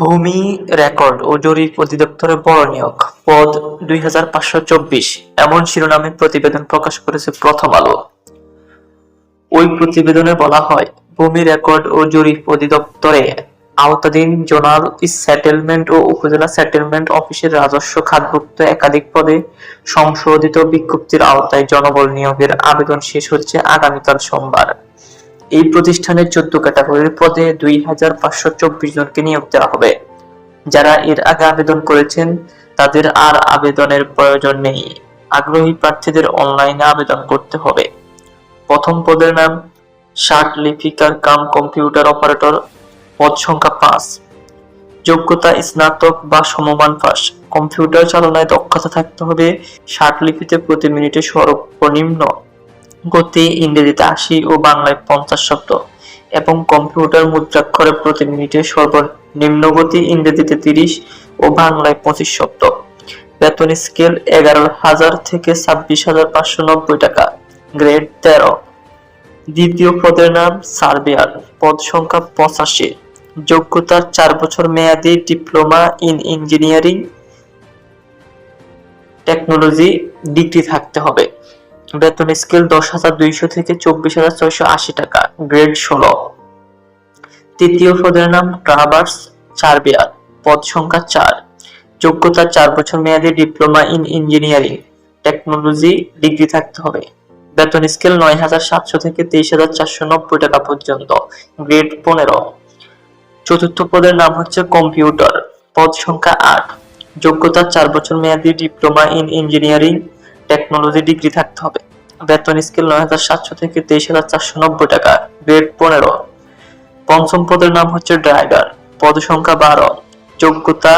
ভূমি রেকর্ড ও জরিপ অধিদপ্তরে বড় নিয়োগ পদ দুই হাজার পাঁচশো চব্বিশ। এমন শিরোনামে প্রতিবেদন প্রকাশ করেছে প্রথম আলো। ওই প্রতিবেদনে বলা হয়, ভূমি রেকর্ড ও জরিপ অধিদপ্তরে আওতাধীন জোনাল সেটেলমেন্ট ও উপজেলা সেটেলমেন্ট অফিসের রাজস্ব খাতভুক্ত একাধিক পদে সংশোধিত বিজ্ঞপ্তির আওতায় জনবল নিয়োগের আবেদন শেষ হচ্ছে আগামীকাল সোমবার। এই প্রতিষ্ঠানের চোদ্দ ক্যাটাগরির পদে দুই হাজার পাঁচশো চব্বিশ জনকে নিয়োগ দেওয়া হবে। যারা এর আগে আবেদন করেছেন, তাদের আর আবেদনের প্রয়োজন নেই। আগ্রহী প্রার্থীদের অনলাইনে আবেদন করতে হবে। প্রথম পদের নাম ষাট লিপিকার কাম কম্পিউটার অপারেটর, পদ সংখ্যা পাঁচ। যোগ্যতা স্নাতক বা সমমান পাস। কম্পিউটার চালনায় দক্ষতা থাকতে হবে। ষাট লিপিতে প্রতি মিনিটে সর্বনিম্ন গতি, ইংরেজিতে আশি ও বাংলায় পঞ্চাশ শব্দ এবং কম্পিউটার মুদ্রাক্ষরে প্রতি মিনিটে সর্বনিম্ন গতি ইংরেজিতে তিরিশ ও বাংলায় পঁচিশ শব্দ। বেতন স্কেল এগারো হাজার থেকে ছাব্বিশ হাজার পাঁচশো নব্বই টাকা, গ্রেড তেরো। দ্বিতীয় পদের নাম সার্বিয়ার, পদ সংখ্যা পঁচাশি। যোগ্যতার চার বছর মেয়াদী diploma in engineering, technology, degree থাকতে হবে। বেতন স্কেল দশ হাজার দুইশো থেকে চব্বিশ হাজার ছয়শো আশি টাকা, গ্রেড ষোলো। তৃতীয় পদের নাম ট্রাভার্স সার্ভেয়ার পদ সংখ্যা চার। যোগ্যতা চার বছর মেয়াদী, diploma in engineering, technology, degree থাকতে হবে। বেতন স্কেল নয় হাজার সাতশো থেকে তেইশ হাজার চারশো নব্বই টাকা পর্যন্ত, গ্রেড পনেরো। চতুর্থ পদের নাম হচ্ছে কম্পিউটার, পদ সংখ্যা আট। যোগ্যতা চার বছর মেয়াদী, diploma in engineering technology degree থাকতে হবে। বেতন স্কেল নয় হাজার সাতশো থেকে তেইশ হাজার চারশো নব্বই টাকা গ্রেড পনেরো। পঞ্চম পদের নাম হচ্ছে ড্রাইভার পদ সংখ্যা বারো। যোগ্যতা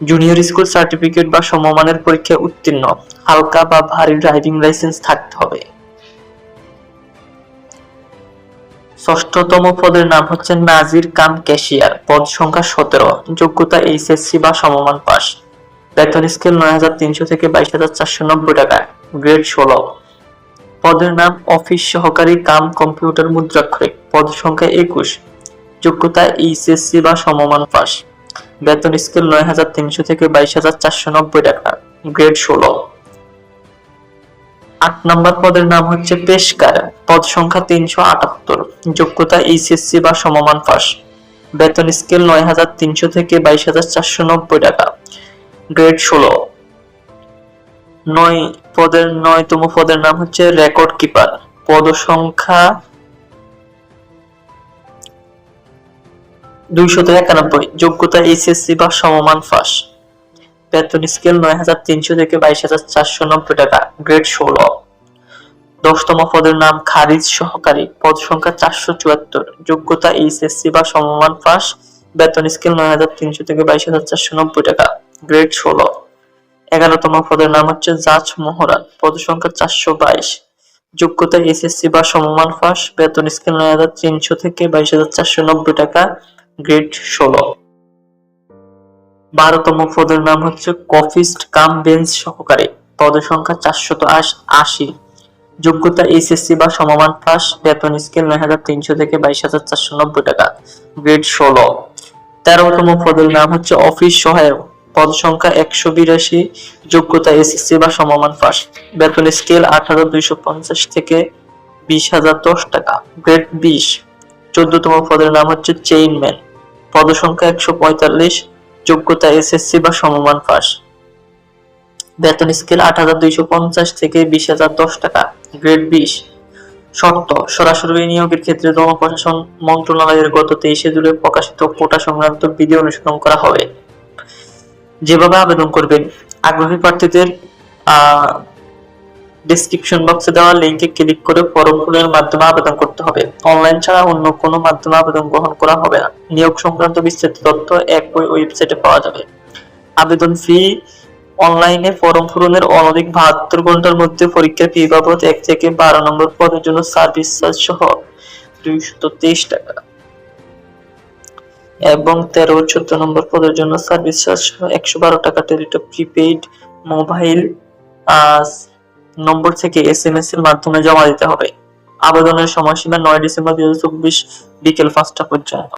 জুনিয়র স্কুল সার্টিফিকেট বা সমমানের পরীক্ষায় উত্তীর্ণ। হালকা বা ভারী ড্রাইভিং লাইসেন্স থাকতে হবে। ষষ্ঠতম পদের নাম হচ্ছে নাজির কাম ক্যাশিয়ার পদ সংখ্যা সতেরো। যোগ্যতা এইচএসসি বা সমমান পাস। বেতন স্কেল নয় হাজার তিনশো থেকে বাইশ হাজার চারশো নব্বই টাকা গ্রেড ষোলো। পদের নাম অফিস সহকারী কাম কম্পিউটার মুদ্রাক্ষরিক, পদ সংখ্যা একুশ। যোগ্যতা এইচএসসি বা সমমান পাস। বেতন স্কেল নয় হাজার তিনশো থেকে বাইশ হাজার চারশো নব্বই টাকা গ্রেড ষোলো। আট নম্বর পদের নাম হচ্ছে পেশকার, পদ সংখ্যা তিনশো আটাত্তর, যোগ্যতা এইচএসসি বা সমমান পাস। বেতন স্কেল নয় হাজার তিনশো থেকে বাইশ হাজার চারশো নব্বই টাকা গ্রেড ষোলো। নয় পদের, নয়তম পদের নাম হচ্ছে রেকর্ড কিপার পদ সংখ্যা দুইশত একানব্বই, যোগ্যতা এইচএসসি বা সমমান পাস বেতন স্কেল নয় হাজার তিনশো থেকে বাইশ হাজার চারশো নব্বই টাকা গ্রেড ষোলো। দশতম পদের নাম খারিজ সহকারী পদ সংখ্যা চারশো চুয়াত্তর, যোগ্যতা এইচএসসি বা সমমান পাস বেতন স্কেল নয় হাজার তিনশো থেকে বাইশ হাজার চারশো নব্বই টাকা। গ্রেড ষোলো। এগারোতম পদের নাম হচ্ছে জাজ মোহরান। পদ সংখ্যা চারশো বাইশ। যোগ্যতা এসএসসি বা সমমান পাস বেতন স্কেল নয় হাজার তিনশো থেকে বাইশ হাজার চারশো নব্বই টাকা। গ্রেড ষোলো। বারোতম পদের নাম হচ্ছে কফিস্ট কাম বেঞ্চ সহকারী। পদ সংখ্যা চারশত আশি যোগ্যতা এইচএসসি বা সমমান পাস বেতন স্কেল নয় হাজার তিনশো থেকে বাইশ হাজার চারশো নব্বই টাকা। গ্রেড ষোলো। তেরোতম পদের নাম হচ্ছে অফিস সহায়ক। পদ সংখ্যা একশো বিরাশি, যোগ্যতা এসএসসি বা সমমান পাস বেতন স্কেল হাজার দুইশো পঞ্চাশ থেকে বিশ হাজার দশ টাকা। গ্রেড বিশ, চোদ্দতম পদের নাম হচ্ছে চেইনম্যান। পদ সংখ্যা একশো পঁয়তাল্লিশ, যোগ্যতা এসএসসি বা সমমান পাস বেতন স্কেল আট হাজার দুইশো পঞ্চাশ থেকে বিশ হাজার দশ টাকা। গ্রেড বিশ, শর্ত, সরাসরি নিয়োগের ক্ষেত্রে জনপ্রশাসন মন্ত্রণালয়ের গত তেইশে জুলাই প্রকাশিত কোটা সংক্রান্ত বিধি অনুসরণ করা হবে। যেভাবে আবেদন করবেন, আগ্রহী প্রার্থীদের ডিসক্রিপশন বক্সে দেওয়া লিংকে ক্লিক করে ফর্মগুলোর মাধ্যমে আবেদন করতে হবে। অনলাইন ছাড়া অন্য কোনো মাধ্যমে আবেদন গ্রহণ করা হবে না। নিয়োগ সংক্রান্ত বিস্তারিত তথ্য একই ওয়েবসাইটে পাওয়া যাবে। আবেদন ফি অনলাইনে ফর্ম পূরণের অনধিক বাহাত্তর ঘণ্টার মধ্যে পরীক্ষার ফি বাবদ এক থেকে বারো নম্বর পদের জন্য সার্ভিস চার্জ সহ দুইশত তেইশ টাকা। এবং তেরো চোদ্দ নম্বর পদের জন্য সার্ভিস চার্জ একশো বারো টাকা টেলিটক প্রিপেইড মোবাইল নম্বর থেকে এস এম এস এর মাধ্যমে জমা দিতে হবে। আবেদনের সময়সীমা নয় ডিসেম্বর দুই হাজার চব্বিশ বিকেল পাঁচটা পর্যন্ত।